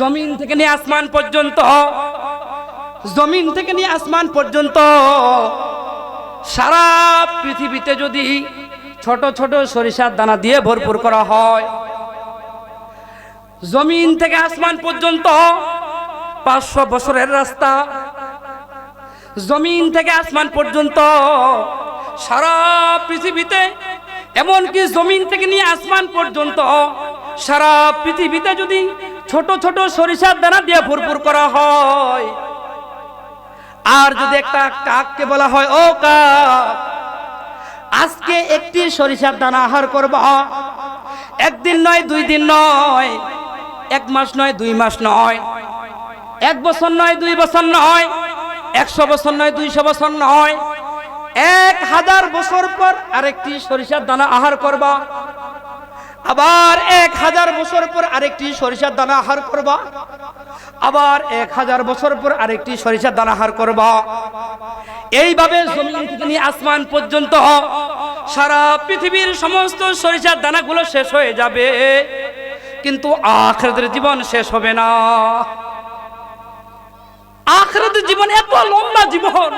জমিন থেকে নিয়ে আসমান পর্যন্ত। জমিন থেকে নিয়ে আসমান পর্যন্ত। সারা পৃথিবীতে যদি ছোট ছোট সরিষার দানা দিয়ে ভরপুর করা হয়, জমিন থেকে আসমান পর্যন্ত পাঁচশো বছরের রাস্তা, জমিন থেকে আসমান পর্যন্ত সারা পৃথিবীতে, এমনকি জমিন থেকে নিয়ে আসমান পর্যন্ত সারা পৃথিবীতে যদি ছোট ছোট সরিষার দানা দিয়ে ভরপুর করা হয়। আর যদি একটা কাককে বলা হয়, ও কাক, আজকে একটি সরিষার দানা আহার করবা। একদিন নয়, দুই দিন নয়, এক মাস নয়, দুই মাস নয়, এক বছর নয়, দুই বছর নয়, একশো বছর নয়, দুইশো বছর নয়, এক হাজার বছর পর আরেকটি সরিষার দানা আহার করবা। আবার এক হাজার বছর পর আরেকটি সরিষার দানা আহার করবা। আবার এক হাজার বছর পর আরেকটি সরিষার দানা আহার করবা। এইভাবে জমিন থেকে নিয়ে আসমান পর্যন্ত সারা পৃথিবীর সমস্ত সরিষার দানাগুলো শেষ হয়ে যাবে। কিন্তু আখরাতের জীবন শেষ হবে না। আখরাতের জীবন এত লম্বা জীবন।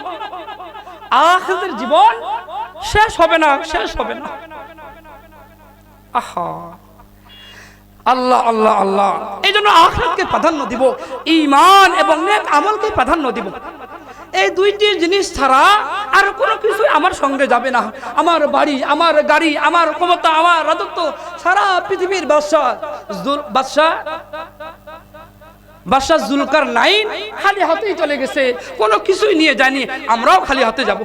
আখরাতের জীবন শেষ হবে না, শেষ হবে না। আল্লাহ আল্লাহ আল্লাহ। এই জন্য আখরাতকে প্রাধান্য দিব ইমান এবং নেক আমলকে প্রাধান্য দিব। এই দুইটি জিনিস ছাড়া আর কোনো কিছু আমার সঙ্গে যাবে না। আমার বাড়ি, আমার গাড়ি, আমার ক্ষমতা, আমার রাজত্ব সারা পৃথিবীর বাদশাহ বাদশাহ বাদশাহ জুলকার নাইন খালি হাতেই চলে গেছে। কোনো কিছুই নিয়ে যায়নি, আমরাও খালি হাতে যাব।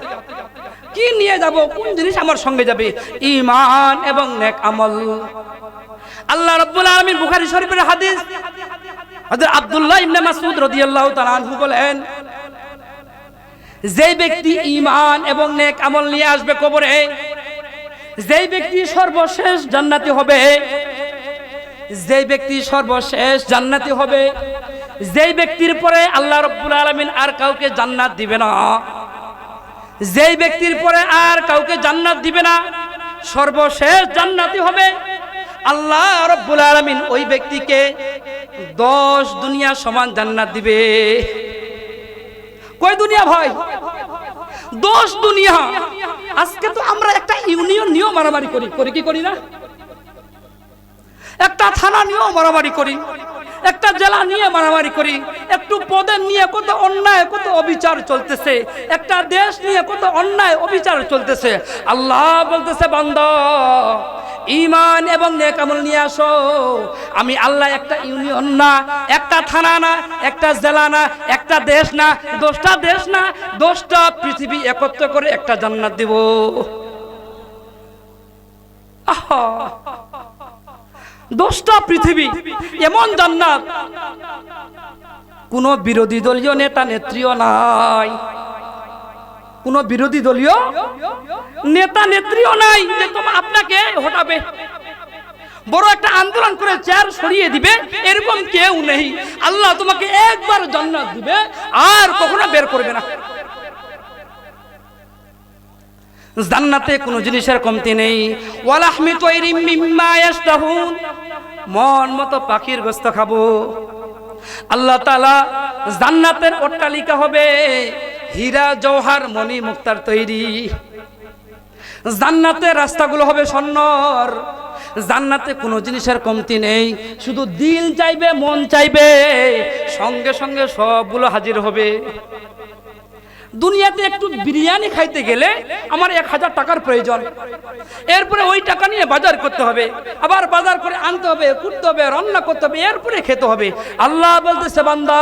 কি নিয়ে যাব? কোন জিনিস আমার সঙ্গে যাবে? ইমান এবং নেক আমল। আল্লাহ রাব্বুল আলামিন বুখারী শরীফের হাদিস হযরত আব্দুল্লাহ ইবনে মাসউদ রাদিয়াল্লাহু তাআলা আনহু বলেন, যেই ব্যক্তি ঈমান এবং নেক আমল নিয়ে আসবে কবরে, যেই ব্যক্তি সর্বশেষ জান্নাতি হবে, যেই ব্যক্তি সর্বশেষ জান্নাতি হবে, যেই ব্যক্তির পরে আল্লাহ রাব্বুল আলামিন আর কাউকে জান্নাত দিবে না। যেই ব্যক্তির পরে আর কাউকে জান্নাত দিবে না, সর্বশেষ জান্নাতি হবে। আল্লাহ রব্বুল আলামিন ওই ব্যক্তিকে দশ দুনিয়া সমান জান্নাত দিবে। কয় দুনিয়া ভাই? দশ দুনিয়া। আজকে তো আমরা একটা ইউনিয়ন নিয়েও মারামারি করি। করি কি করি না? একটা থানা নিয়েও মারামারি করি। একটা জেলা নিয়ে মারামারি করি, একটু পদের নিয়ে কত অন্যায়, কত অবিচার চলতেছে, একটা দেশ নিয়ে কত অন্যায়, অবিচার চলতেছে। আল্লাহ বলতেছে, বান্দ ইমান এবং নেকামল নিয়ে আসো। আমি আল্লাহ একটা ইউনিয়ন না, একটা থানা না, একটা জেলা না, একটা দেশ না, দশটা দেশ না, দশটা পৃথিবী একত্র করে একটা জান্নাত দিব। আহা! দশটা পৃথিবী, এমন জান্নাত। কোন বিরোধী দলীয় নেতা, নেত্রীও নাই। কোন বিরোধী দলীয় নেতা, নেত্রীও নাই যে তোমার আপনাকে হটাবে। বড় একটা আন্দোলন করে চেয়ার সরিয়ে দিবে, এরকম কেউ নেই। আল্লাহ তোমাকে একবার জান্নাত দিবে, আর কখনো বের করবে না। জান্নাতে কোনো জিনিসের কমতি নেই। ওয়ালাহমি তৈরি মিম্মা ইয়াশতাহুন। মন মতো পাখির গোস্ত খাব। আল্লাহ তাআলা জান্নাতের অট্টালিকা হবে। হীরা, জওহার, মণি, মুক্তার তৈরি। জান্নাতের রাস্তাগুলো হবে স্বর্ণর। জান্নাতে কোনো জিনিসের কমতি নেই। শুধু দিল চাইবে, মন চাইবে। সঙ্গে সঙ্গে সবগুলো হাজির হবে। দুনিয়াতে একটু বিরিয়ানি খাইতে গেলে আমার এক হাজার টাকার প্রয়োজন। এরপরে ওই টাকা নিয়ে বাজার করতে হবে। আবার বাজার করে আনতে হবে, কুটতে হবে, রান্না করতে হবে, এরপরে খেতে হবে। আল্লাহ বলতেছে, বান্দা,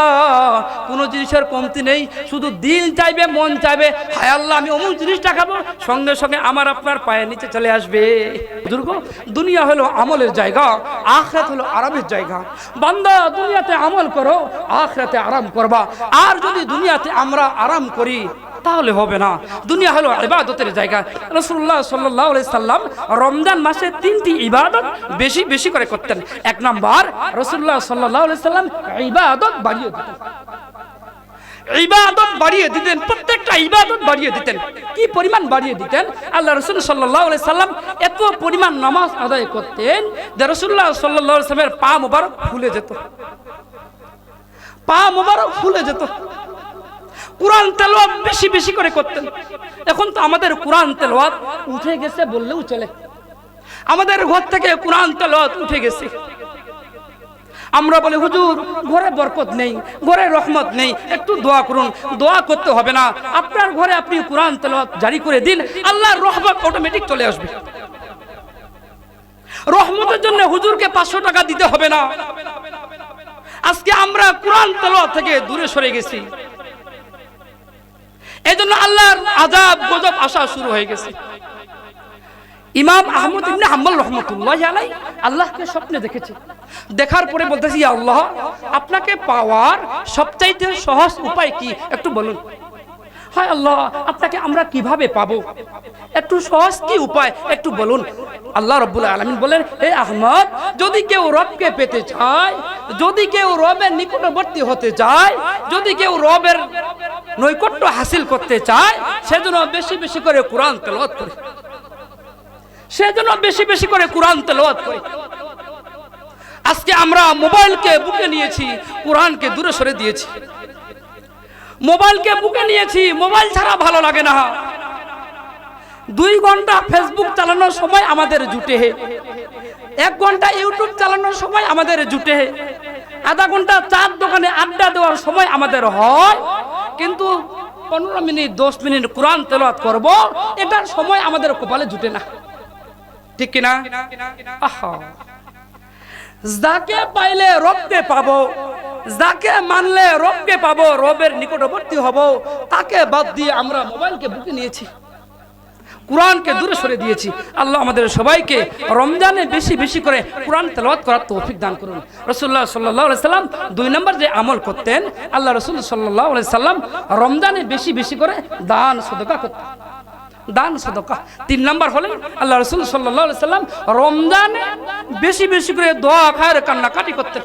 কোনো জিনিসের কমতি নেই, শুধু দিল চাইবে, মন চাইবে। হায় আল্লাহ, আমি অমুক জিনিসটা খাব, সঙ্গে সঙ্গে আমার আপনার পায়ের নিচে চলে আসবে। দুর্গ দুনিয়া হলো আমলের জায়গা, আখরাত হলো আরামের জায়গা। বান্দা, দুনিয়াতে আমল করো, আখরাতে আরাম করবা। আর যদি দুনিয়াতে আমরা আরাম করি তাহলে হবে না। দুনিয়া হলো ইবাদতের জায়গা। রসুল্লাহ সাল্লাহ সাল্লাম রমজান মাসে তিনটি ইবাদত বেশি বেশি করে করতেন। এক নাম্বার রসুল্লাহ সাল্লাহ সাল্লাম ইবাদত বাড়িয়ে দিতেন। ইবাদত বাড়িয়ে দিতেন, প্রত্যেকটা ইবাদত বাড়িয়ে দিতেন। কি পরিমাণ বাড়িয়ে দিতেন? আল্লাহ রসুল সাল্লাহ সাল্লাম এত পরিমাণ নামাজ আদায় করতেন যে রসুল্লাহ সাল্লাহ সাল্লামের পা মোবারক ফুলে যেত। পা মোবারক ফুলে যেত। কোরআন তেলাওয়াত বেশি বেশি করে করতেন। এখন তো আমাদের কোরআন তেলাওয়াত উঠে গেছে বললেও চলে। আমাদের ঘর থেকে কোরআন তেলাওয়াত উঠে গেছে। আমরা বলি, হুজুর, ঘরে বরকত নেই, ঘরে রহমত নেই, একটু দোয়া করুন। দোয়া করতে হবে না। আপনার ঘরে আপনি কোরআন তেলাওয়াত জারি করে দিন, আল্লাহর রহমত অটোমেটিক চলে আসবে। রহমতের জন্য হুজুরকে পাঁচশো টাকা দিতে হবে না। আজকে আমরা কোরআন তেলাওয়াত থেকে দূরে সরে গেছি। এই জন্য আল্লাহর আজাব গজব আসা শুরু হয়ে গেছে। ইমাম আহমদ ইবনে হাম্বল রহমতুল্লাহ আলাই আল্লাহকে স্বপ্নে দেখেছে। দেখার পরে বলতেছি, "ইয়া আল্লাহ, আপনাকে পাওয়ার সবচাইতে সহজ উপায় কি? একটু বলুন। হায় আল্লাহ, আপনাকে আমরা কীভাবে পাবো? একটু সহজ কি উপায়? একটু বলুন। আল্লাহ রব্বুল আলমিন বলেন, হে আহমদ, যদি কেউ রবকে পেতে চায়, যদি কেউ রবের নিকটবর্তী হতে চায়, যদি কেউ রবের নৈকট্য হাসিল করতে চায়, সেজন্য বেশি বেশি করে কোরআন তেলাওয়াত করে। সেজন্য বেশি বেশি করে কোরআন তেলত করে। আজকে আমরা মোবাইলকে বুকে নিয়েছি, কোরআনকে দূরে সরে দিয়েছি। মোবাইলকে বুকে নিয়েছি, মোবাইল ছাড়া ভালো লাগে না। দুই ঘণ্টা ফেসবুক চালানোর সময় আমাদের জুটে হে। এক ঘণ্টা ইউটিউব চালানোর সময় আমাদের জুটে হে। আধা ঘণ্টা চার দোকানে আড্ডা দেওয়ার সময় আমাদের হয়। কিন্তু পনেরো মিনিট, দশ মিনিট কোরআন তেলাওয়াত করব, এটার সময় আমাদের কপালে জুটে না। ঠিক কিনা? যাকে পাইলে রবকে পাবো, যাকে মানলে রবকে পাবো, রবের নিকটবর্তী হব, তাকে বাদ দিয়ে আমরা মোবাইলকে বুকে নিয়েছি। কোরআনকে দূরে সরে দিয়েছি। আল্লাহ আমাদের সবাইকে রমজানে বেশি বেশি করে কোরআন তেলাওয়াত করার তৌফিক দান করুন। রসুল্লাহ সাল্লাহ সাল্লাম দুই নম্বর যে আমল করতেন, আল্লাহ রসুল সাল্লাহ সাল্লাম রমজানে বেশি বেশি করে দান সদকা করতেন। দান সদকা। তিন নম্বর হলেন আল্লাহ রসুল সাল্লাহ সাল্লাম রমজানে বেশি বেশি করে দোয়া, খায়ের কান্নাকাটি করতেন।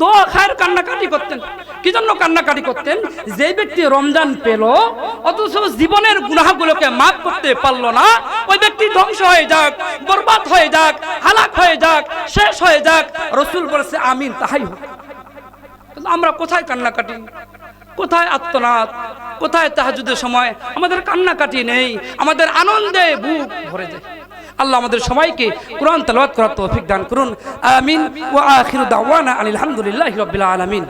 দোয়া খায়ের কান্নাকাটি করতেন। কি জন্য কান্নাকাটি করতেন? যে ব্যক্তি রমজান পেল, অথচ জীবনের গুনাহগুলোকে মাফ করতে পারল না, ওই ব্যক্তি ধ্বংস হয়ে যাক, বরবাদ হয়ে যাক, হালাক হয়ে যাক, শেষ হয়ে যাক, রসুল বলেছে, আমিন, তাহাই হোক। আমরা কোথায় কান্নাকাটি? কোথায় আত্মনাথ কোথায় তাহাজুদের সময়? আমাদের কান্নাকাটি নেই, আমাদের আনন্দে বুক ভরে যায়। আল্লাহ আমাদের সবাইকে কোরআন তালাবাদ করার তৌফিক দান করুন। আমিন। ও আখির দাওয়ানা আলহামদুলিল্লাহ রবিল্লা আলামিন।